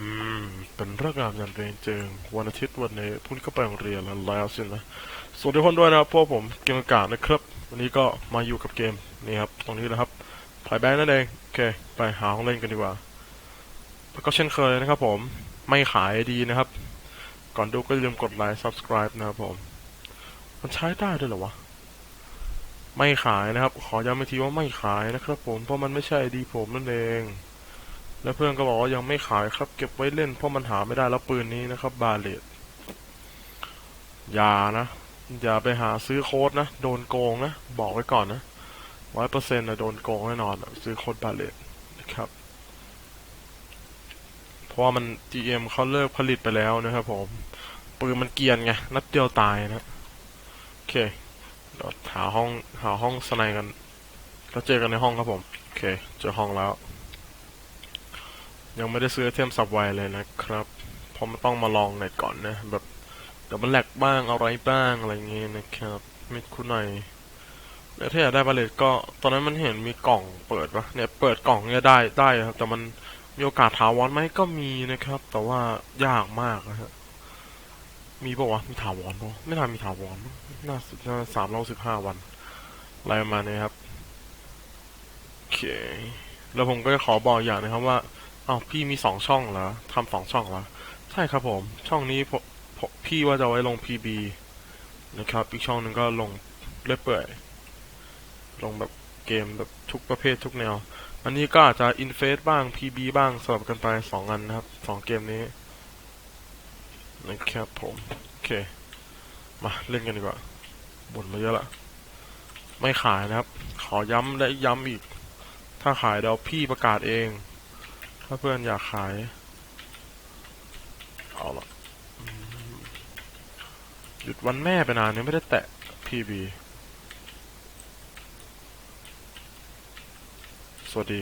อืม เป็นเรื่องามยันเรงเจิงวันอาทิตย์วันนี้พุ่นี้ก็ไปโรงเรียนแล้วแล้วสินะสวัสดีทุกคนด้วยนะครับพวกผมเกมอากาศนะครับ วันนี้ก็มาอยู่กับเกมนี่ครับ ตรงนี้นะครับพายแบงนั่นเองโอเค ไปหาของเล่นกันดีกว่าแล้วก็เช่นเคยนะครับ ผมไม่ขายดีนะครับ ก่อนดูก็อย่าลืมกดไลค์ subscribe นะครับผม มันใช้ได้ด้วยเหรอวะไม่ขายนะครับ ขอย้ำอีกทีว่าไม่ขายนะครับ ผมเพราะมันไม่ใช่ดีผมนั่นเอง แล้วเพื่อนก็บอกว่ายังไม่ขายครับ เก็บไว้เล่นเพราะมันหาไม่ได้แล้วปืนนี้นะครับ บาเลตอย่านะ อย่าไปหาซื้อโค้ดนะ โดนโกงนะ บอกไว้ก่อนนะร้อยเปอร์เซ็นต์นะโดนโกงแน่นอนซื้อโค้ดบาเลตนะครับ เพราะว่ามัน GM เขาเลิกผลิตไปแล้วนะครับผม ปืนมันเกียนไง นัดเดียวตายนะ โอเคเดี๋ยวหาห้องหาห้องสไนกัน แล้วเจอกันในห้องครับผม โอเค เจอห้องแล้ว ยังไม่ได้ซื้อเทมสับไวเลยนะครับ เพราะมันต้องมาลองเน็ตก่อนนะ แบบเดี๋ยวมันแหลกบ้างอะไรบ้างอะไรเงี้ยนะครับไม่คุ้นหน่อยแล้วถ้าอยากได้บาเลตก็ตอนนั้นมันเห็นมีกล่องเปิดปะเนี่ยเปิดกล่องเนี่ยได้ได้ครับ แต่มันมีโอกาสถาวรไหมก็มีนะครับ แต่ว่ายากมากนะฮะมีปะวะมีถาวรปะไม่น่ามีถาวรน่าสุดน่าสามร้อยสิบห้าวันอะไรประมาณนี้ครับโอเค แล้วผมก็จะขอบอกอย่างนะครับว่า อ้าวพี่มีสองช่องเหรอทำสองช่องเหรอใช่ครับผม ช่องนี้พี่ว่าจะไว้ลง PB นะครับ อีกช่องหนึ่งก็ลงเล่เปื่อย ลงแบบเกมแบบทุกประเภททุกแนว อันนี้ก็อาจจะอินเฟสบ้าง PB บ้างสลับกันไปสองอันนะครับสองเกมนี้นะครับผม โอเค มาเล่นกันดีกว่าบ่นมาเยอะละ ไม่ขายนะครับ ขอย้ำและย้ำอีก ถ้าขายเดี๋ยวพี่ประกาศเอง ถ้าเพื่อนอยากขาย เอาละอืมหยุดวันแม่ไปนานเนี่ไม่ได้แตะพีบีสวัสดี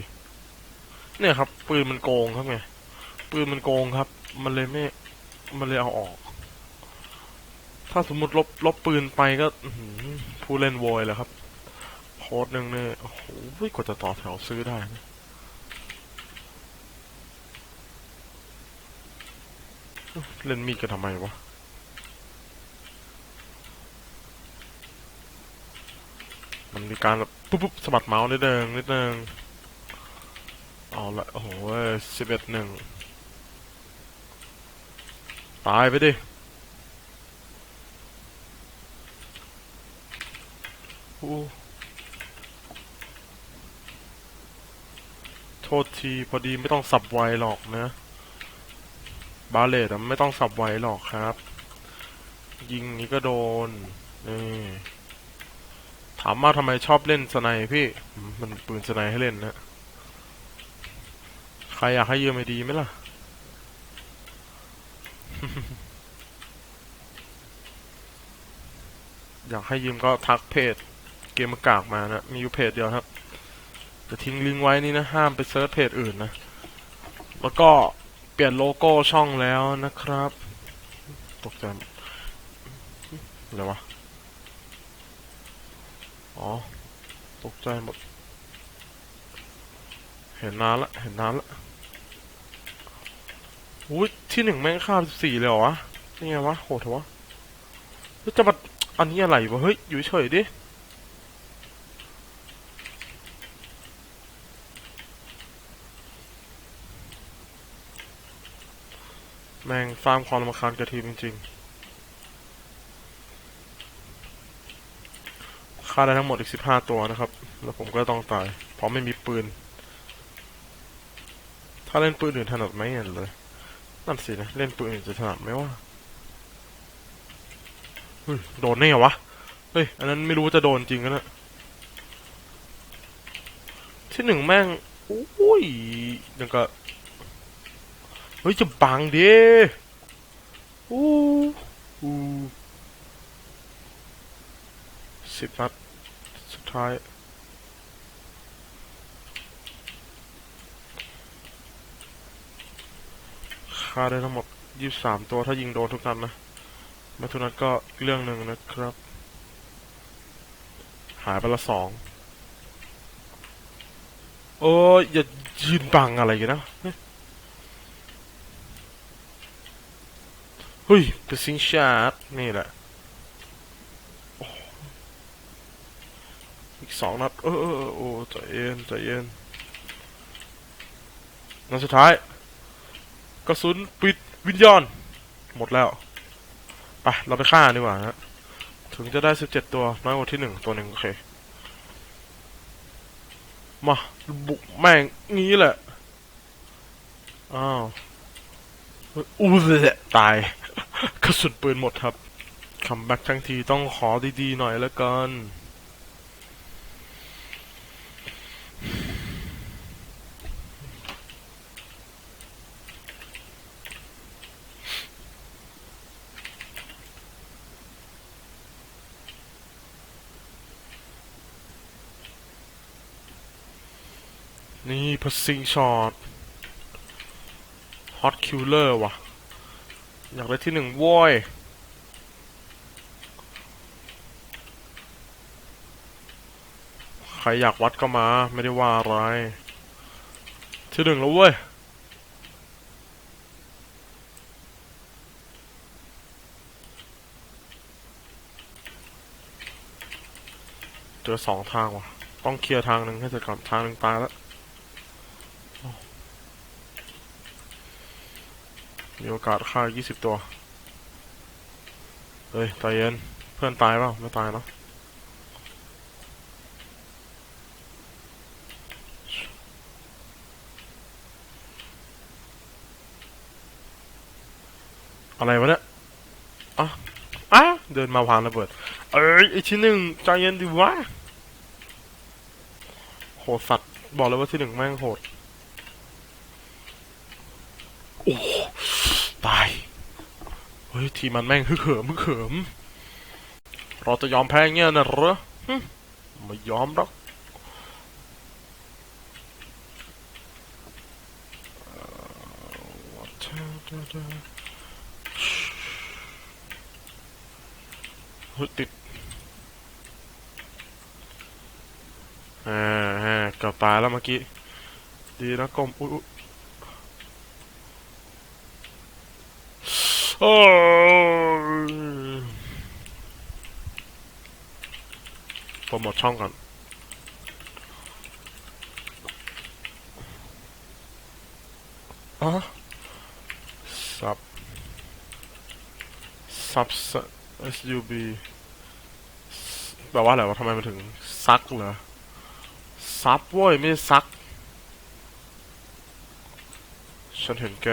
เนี่ยครับ ปืนมันโกงครับไงปืนมันโกงครับ มันเลยไม่ มันเลยเอาออก ถ้าสมมติลบลบปืนไปก็ผู้เล่นโวยแล้วครับโค้ดหนึ่งเนี่ยโอ้โหกว่าจะต่อแถวซื้อได้นะ เล่นมีดกันทำไมวะมันมีการแบบปุ๊บปุ๊บสะบัดเมาส์นิดนึงนิดนึงเอาละโอ้โหสิบเอ็ดหนึ่งตายไปดิโอ้โทษทีพอดีไม่ต้องสับไวหรอกนะ บาเลตไม่ต้องสับไวหรอกครับ ยิงนี้ก็โดนนี่ถามว่าทำไมชอบเล่นสไนพี่ มันปืนสไนให้เล่นนะ ใครอยากให้ยืมไอดีไหมล่ะ อยากให้ยืมก็ทักเพจเกมกากมานะ มีอยู่เพจเดียวครับ จะทิ้งลิงก์ไว้นี่นะ ห้ามไปเซิร์ชเพจอื่นนะ แล้วก็ ปลี่ยนโลโก้ช่องแล้วนะครับ ตกใจหมดอะไรวะ อ๋อ ตกใจหมด เห็นนานละ เห็นนานละอุ้ยที่หนึ่งแม่งฆ่าสี่เลยเหรอวะ นี่ไงวะ โหดเถอะวะจะมาอันนี้อะไรวะ เฮ้ย อยู่เฉยดิ แม่งสร้างความรำคาญกับทีมจริงๆฆ่าได้ทั้งหมดอีกสิบห้าตัวนะครับ แล้วผมก็ต้องตาย เพราะไม่มีปืน ถ้าเล่นปืนอื่นถนัดไหมอะเลยนั่นสินะ เล่นปืนอื่นจะถนัดไหมวะโดนแน่วะ เฮ้ย อันนั้นไม่รู้ว่าจะโดนจริงกันนะที่หนึ่งแม่ง โอ้ยยังก็ เฮ้ยจะบังดิอู้อู้สิบนัดสุดท้ายค่าได้ทั้งหมดยี่สามตัวถ้ายิงโดนทุกนัดนะม่ทุกนัดก็อีกเรื่องหนึ่งนะครับ หายไปละสองโอ้ยอย่ายืนบังอะไรกันนะ ฮ้ยเป็นซิงชาร์ดนี่แหละอีกสองนัดเออโอ้ใจเย็นใจเย็นนัดสุดท้าย กระสุนปิดวิญญาณหมดแล้ว ไป เราไปฆ่าดีกว่านะถึงจะได้สิบเจ็ดตัว น้อยกว่าที่หนึ่งตัวหนึ่งโอเค มาบุกแม่งงี้แหละ อ้าวอู้เละตาย กระสุนปืนหมดครับคัมแบ็กทั้งทีต้องขอดีๆหน่อยแล้วกันนี่พัสซิงช็อตฮอตคิลเลอร์ว่ะ อยากได้ที่หนึ่งโว้ยใครอยากวัดก็มา ไม่ได้ว่าอะไร ที่หนึ่งแล้วเว้ยเจอสองทางว่ะ ต้องเคลียร์ทางหนึ่งให้เสร็จก่อนทางหนึ่งตายแล้ว มีโอกาสฆ่ายี่สิบตัว เฮ้ยใจเย็น เพื่อนตายเปล่า ไม่ตายเนาะอะไรวะเนี่ยอะอะเดินมาวางระเบิด เอ้ยไอที่หนึ่งใจเย็นดิวะ โหดสัตว์ บอกเลยว่าที่หนึ่งแม่งโหด โอ้ ตาย เฮ้ย ทีมันแม่งฮึกเหิมฮึกเหิม เราจะยอมแพ้เงี้ยนะเหรอไม่ยอมหรอกเอ่อ what- เฮ้ยติดอ่าเกับตายแล้วเมื่อกี้ ดีนะกลมอุ๊ยอุ๊ย โอ้ยโปรโมทช่องก่อนอ๋อซับซับ SUB แปลว่าอะไรวะทำไมมันถึงซักเหรอ ซับเว้ยไม่ซัก ฉันเห็นแก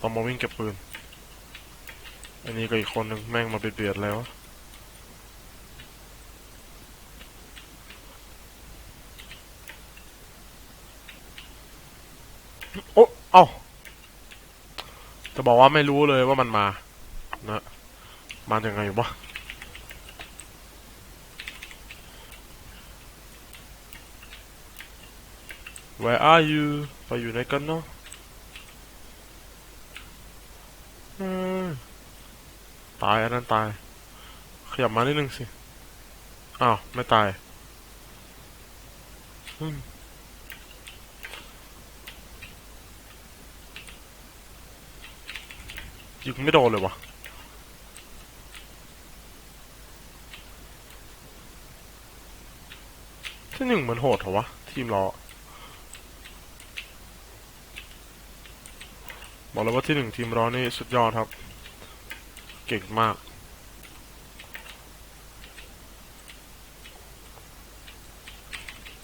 ต้องมาวิ่งเก็บปืน อันนี้ก็อีกคนหนึ่งแม่งมาเบียดๆแล้วโอ้เอ้าจะบอกว่าไม่รู้เลยว่ามันมา นะ มาจากไงวะ Where are you ไปอยู่ไหนกันเนาะอืม ตายอันนั้นตาย ขยับมานิดนึงสิ อ้าว ไม่ตายยิงไม่โดนเลยวะที่หนึ่งเหมือนโหดเหรอวะ ทีมเราอะบอกเลยว่าที่หนึ่งทีมเรานี่สุดยอดครับ เก่งมาก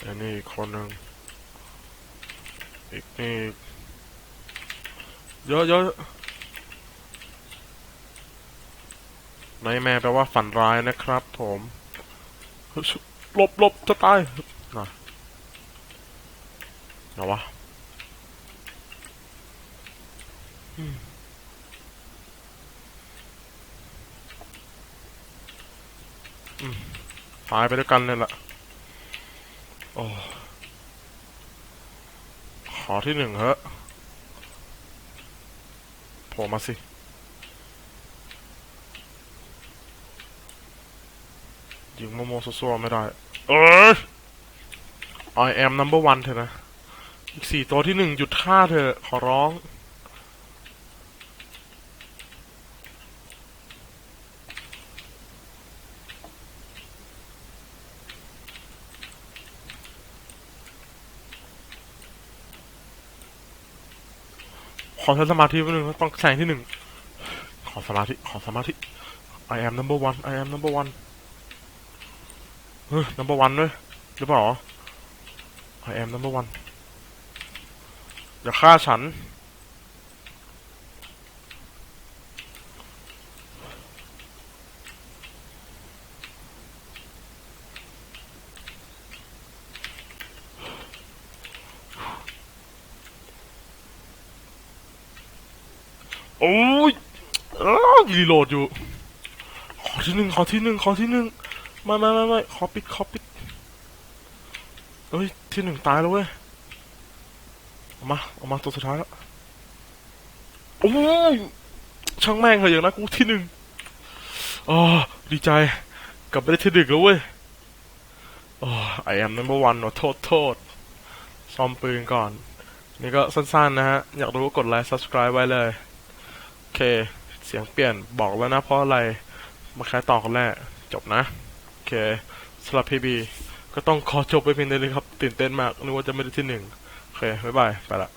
อันนี้อีกคนหนึ่งอีกนี่เยอะเยอะไนแม่แปลว่าฝันร้ายนะครับผมหลบหลบจะตายนะเอวะมอืม ตายไปด้วยกันเลยล่ะ โอ้ขอที่หนึ่งเฮ้โผล่มาสิยิงโมโมซัวไม่ได้ เอ้ย I am number one เถอะนะ อีกสี่ตัวที่หนึ่งหยุดฆ่าเถอะขอร้อง ขอใช้สมาธิแป๊บนึงต้องแซงที่หนึ่งขอสมาธิขอสมาธิ I am number one I am number one เฮ้ย number one เลยหรือเปล่า I am number one อย่าฆ่าฉัน โอ้ยรีโหลดอยู่ ขอที่หนึ่งขอที่หนึ่งขอที่หนึ่งไม่ไม่ไม่ไม่ขอปิดขอปิดเอ้ย ที่หนึ่งตายแล้วเว้ยเอามาเอามาตัวสุดท้ายแล้วโอ้ยช่างแม่งเหอะอย่างนั้นกูที่หนึ่งอ๋อดีใจ กลับไปได้ที่หนึ่งแล้วเว้ยอ๋อ I am number one ว่ะโทษโทษซ่อมปืนก่อน นี่ก็สั้นๆนะฮะ อยากรู้ก็กดไลค์ subscribe ไว้เลย เค เสียงเปลี่ยนบอกแล้วนะเพราะอะไร มาแค่ต่อคนแรก จบนะ โอเคสำหรับพีบีก็ต้องขอจบไปเพียงเท่านี้ครับ ตื่นเต้นมากนึกว่าจะไม่ได้ที่หนึ่งโอเค บ๊ายบาย ไปละ